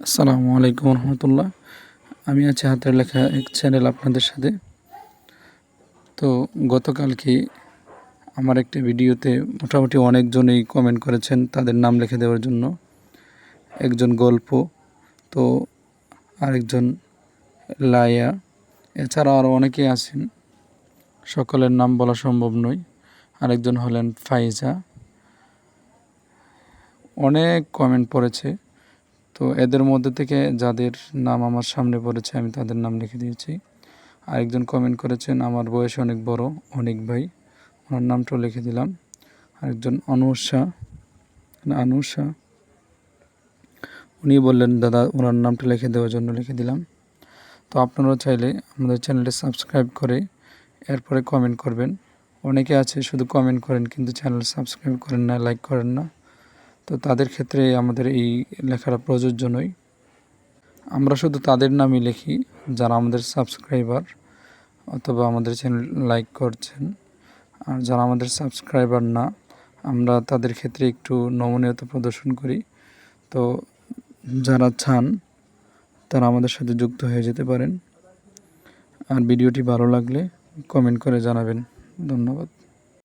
আসসালামু আলাইকুম রহমতুল্লাহ। আমি আছি হাতের লেখা এক চ্যানেল আপনাদের সাথে। তো গতকালকে আমার একটা ভিডিওতে মোটামুটি অনেকজনই কমেন্ট করেছেন তাদের নাম লিখে দেওয়ার জন্য। একজন গল্প, তো আরেকজন লায়া এছাড়া আরও অনেকেই আছেন। সকলের নাম বলা সম্ভব নয়। আরেকজন হলেন ফাইজা। অনেক কমেন্ট পড়েছে। তো এদের মধ্যে থেকে যাদের নাম আমার সামনে পড়েছে, আমি তাদের নাম লিখে দিয়েছি। আরেকজন কমেন্ট করেছেন, আমার বয়স অনেক বড়, অনেক ভাই। ওনার নামটাও লিখে দিলাম। আরেকজন, অনুষা। আনুষা উনি বললেন, দাদা, ওনার নামটা লিখে দেওয়ার জন্য লিখে দিলাম। তো আপনারাও চাইলে আমাদের চ্যানেলটি সাবস্ক্রাইব করে এরপরে কমেন্ট করবেন। অনেকে আছে শুধু কমেন্ট করেন, কিন্তু চ্যানেল সাবস্ক্রাইব করেন না লাইক করেন না। তো তাদের ক্ষেত্রে আমাদের এই লেখাটা প্রযোজ্য নয়। আমরা শুধু তাদের নামই লিখি, যারা আমাদের সাবস্ক্রাইবার অথবা আমাদের চ্যানেল লাইক করছেন। আর যারা আমাদের সাবস্ক্রাইবার না, আমরা তাদের ক্ষেত্রে একটু নমনীয়তা প্রদর্শন করি। তো যারা চান, তারা আমাদের সাথে যুক্ত হয়ে যেতে পারেন। আর ভিডিওটি ভালো লাগলে কমেন্ট করে জানাবেন। ধন্যবাদ।